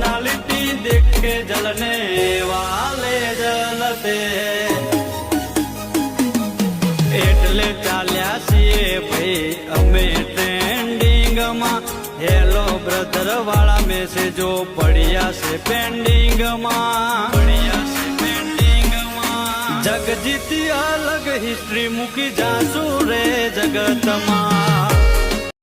personality देख के जलने वाले जलते એટલે ચાલ્યા છીએ ભાઈ અમે ટ્રેન્ડિંગમાં હેલો બ્રધર વાળા મેસેજો પડ્યા છે પેન્ડિંગમાં પડ્યા છે પેન્ડિંગમાં જગ જીતી અલગ હિસ્ટ્રી મૂકી જાસુ રે જગતમાં